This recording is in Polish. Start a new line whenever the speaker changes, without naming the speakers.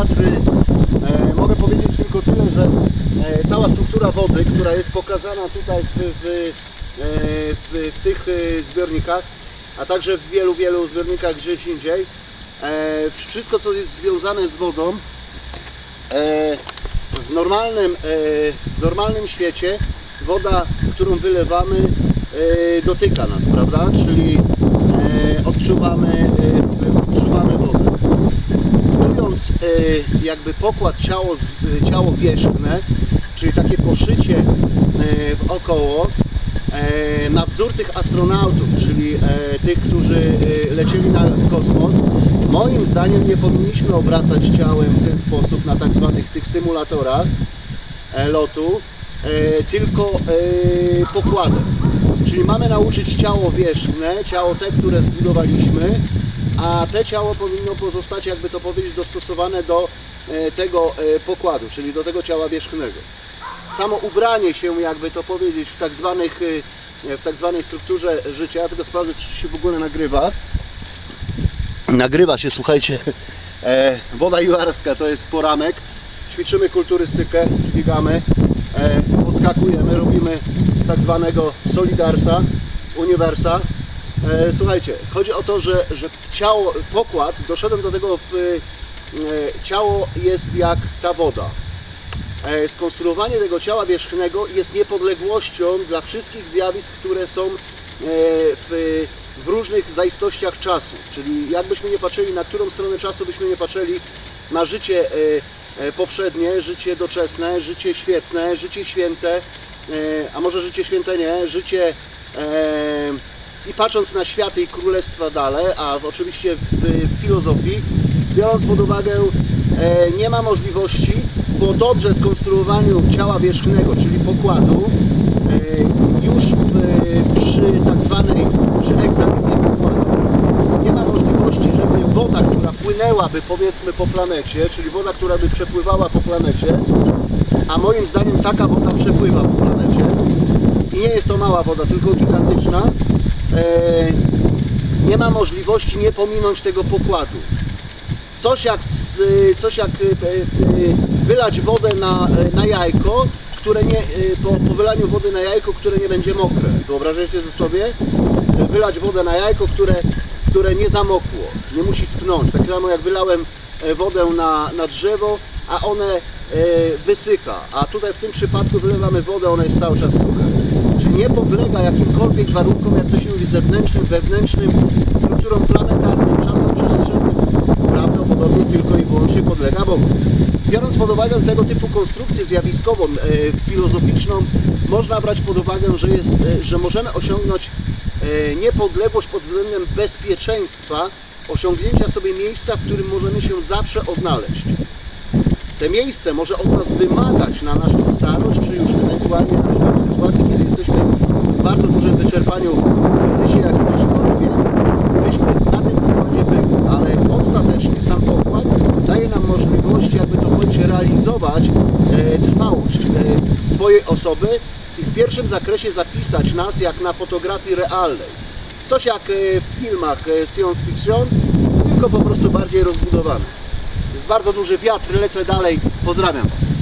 E, mogę powiedzieć tylko tyle, że e, cała struktura wody, która jest pokazana tutaj w, w, e, w, w tych zbiornikach, a także w wielu, wielu zbiornikach gdzieś indziej, wszystko co jest związane z wodą, w normalnym, w normalnym świecie woda, którą wylewamy, dotyka nas, prawda? Czyli odczuwamy, odczuwamy wodę. Mówiąc e, jakby pokład ciało, e, ciało wierzchne, czyli takie poszycie e, wokoło, na wzór tych astronautów, czyli tych, którzy lecieli na kosmos, moim zdaniem nie powinniśmy obracać ciałem w ten sposób na tak zwanych tych symulatorach e, lotu, e, tylko e, pokładem. Czyli mamy nauczyć ciało wierzchne, ciało te, które zbudowaliśmy, a te ciało powinno pozostać, jakby to powiedzieć, dostosowane do e, tego e, pokładu, czyli do tego ciała wierzchnego. Samo ubranie się, jakby to powiedzieć, w tak, zwanych, e, w tak zwanej strukturze życia, ja tylko sprawdzę, czy się w ogóle nagrywa. Nagrywa się, słuchajcie, woda juarska to jest poramek. Ćwiczymy kulturystykę, biegamy, podskakujemy, robimy tak zwanego solidarsa, uniwersa. E, słuchajcie, chodzi o to, że, że ciało, pokład, doszedłem do tego, w, e, ciało jest jak ta woda. E, Skonstruowanie tego ciała wierzchnego jest niepodległością dla wszystkich zjawisk, które są w, w różnych zaistościach czasu. Czyli jakbyśmy nie patrzyli, na którą stronę czasu byśmy nie patrzyli, na życie poprzednie, życie doczesne, życie świetne, życie święte, a może życie święte nie, życie i patrząc na światy i królestwa dalej, a oczywiście w, filozofii, biorąc pod uwagę, e, nie ma możliwości po dobrze skonstruowaniu ciała wierzchnego, czyli pokładu, e, już e, przy tak zwanej, przy egzaminie pokładu, nie ma możliwości, żeby woda, która płynęłaby powiedzmy po planecie, czyli woda, która by przepływała po planecie, a moim zdaniem taka woda przepływa po planecie i nie jest to mała woda, tylko gigantyczna, nie ma możliwości nie pominąć tego pokładu. Coś jak, z, coś jak e, e, wylać wodę na, e, na jajko, które nie, e, po, po wylaniu wody na jajko, które nie będzie mokre. Wyobrażacie sobie? E, Wylać wodę na jajko, które, które nie zamokło, nie musi sknąć. Tak samo jak wylałem e, wodę na, na drzewo, a one e, wysycha. A tutaj w tym przypadku wylewamy wodę, ona jest cały czas sucha. Nie podlega jakimkolwiek warunkom, jak to się mówi, zewnętrznym, wewnętrznym, strukturom planetarnym, czasoprzestrzennym, prawdopodobnie tylko i wyłącznie podlega Bogu. Biorąc pod uwagę tego typu konstrukcję zjawiskową, e, filozoficzną, można brać pod uwagę, że, jest, e, że możemy osiągnąć e, niepodległość pod względem bezpieczeństwa, osiągnięcia sobie miejsca, w którym możemy się zawsze odnaleźć. Te miejsce może od nas wymagać na naszą starość, czy już ewentualnie na przykład w sytuacji, kiedy jesteśmy w bardzo wyczerpaniu, kryzysie jakimś chorobie, byśmy na tym pokładzie byli, ale ostatecznie sam pokład daje nam możliwość, jakby to powiedzieć, realizować e, trwałość e, swojej osoby i w pierwszym zakresie zapisać nas jak na fotografii realnej. Coś jak e, w filmach e, science fiction, tylko po prostu bardziej rozbudowane. Jest bardzo duży wiatr, lecę dalej. Pozdrawiam Was.